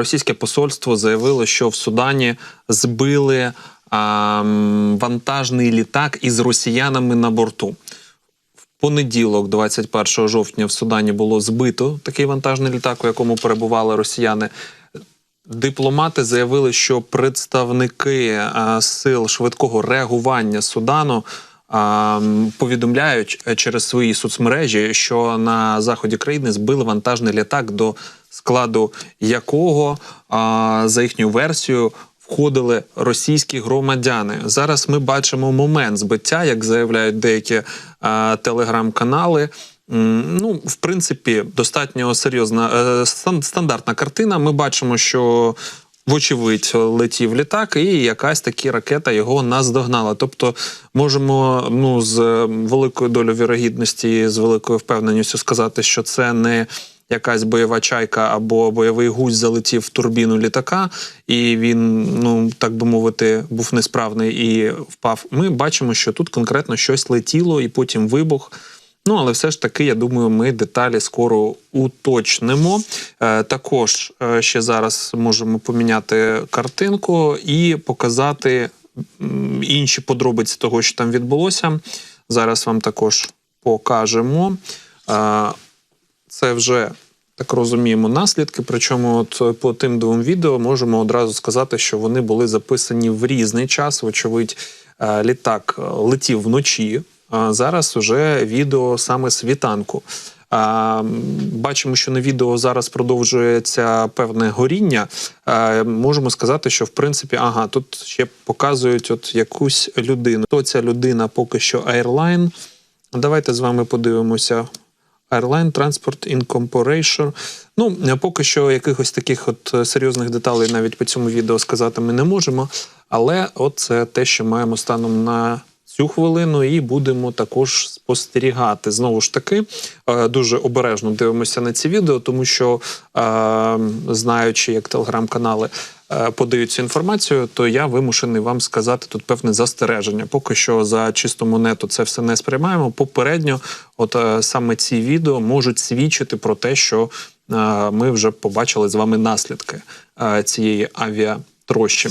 російське посольство заявило, що в Судані збили а, вантажний літак із росіянами на борту. В понеділок, 21 жовтня, в Судані було збито такий вантажний літак, у якому перебували росіяни. Дипломати заявили, що представники а, сил швидкого реагування Судану повідомляють е, через свої соцмережі, що на заході країни збили вантажний літак, до складу якого, за їхню версією, входили російські громадяни. Зараз ми бачимо момент збиття, як заявляють деякі телеграм-канали. Ну, в принципі, достатньо серйозна е, стандартна картина. Ми бачимо, що вочевидь летів літак, і якась таки ракета його наздогнала. Тобто, можемо ну з великою долею вірогідності, з великою впевненістю сказати, що це не якась бойова чайка або бойовий гусь залетів в турбіну літака, і він, ну так би мовити, був несправний і впав. Ми бачимо, що тут конкретно щось летіло, і потім вибух. Ну, але все ж таки, я думаю, ми деталі скоро уточнимо. Е, також е, ще зараз можемо поміняти картинку і показати інші подробиці того, що там відбулося. Зараз вам також покажемо. Е, це вже так розуміємо наслідки. Причому, от по тим двом відео можемо одразу сказати, що вони були записані в різний час. Вочевидь, літак летів вночі. Зараз вже відео саме світанку. Бачимо, що на відео зараз продовжується певне горіння. Можемо сказати, що в принципі, ага, тут ще показують от якусь людину. Хто ця людина поки що Airline. Давайте з вами подивимося. Airline Transport Incorporation. Ну, поки що якихось таких от серйозних деталей навіть по цьому відео сказати ми не можемо. Але от це те, що маємо станом на цю хвилину, і будемо також спостерігати. Знову ж таки, е, дуже обережно дивимося на ці відео, тому що, е, знаючи, як телеграм-канали е, подають цю інформацію, то я вимушений вам сказати тут певне застереження. Поки що за чисту монету це все не сприймаємо. Попередньо, от саме ці відео можуть свідчити про те, що ми вже побачили з вами наслідки цієї авіатрощі.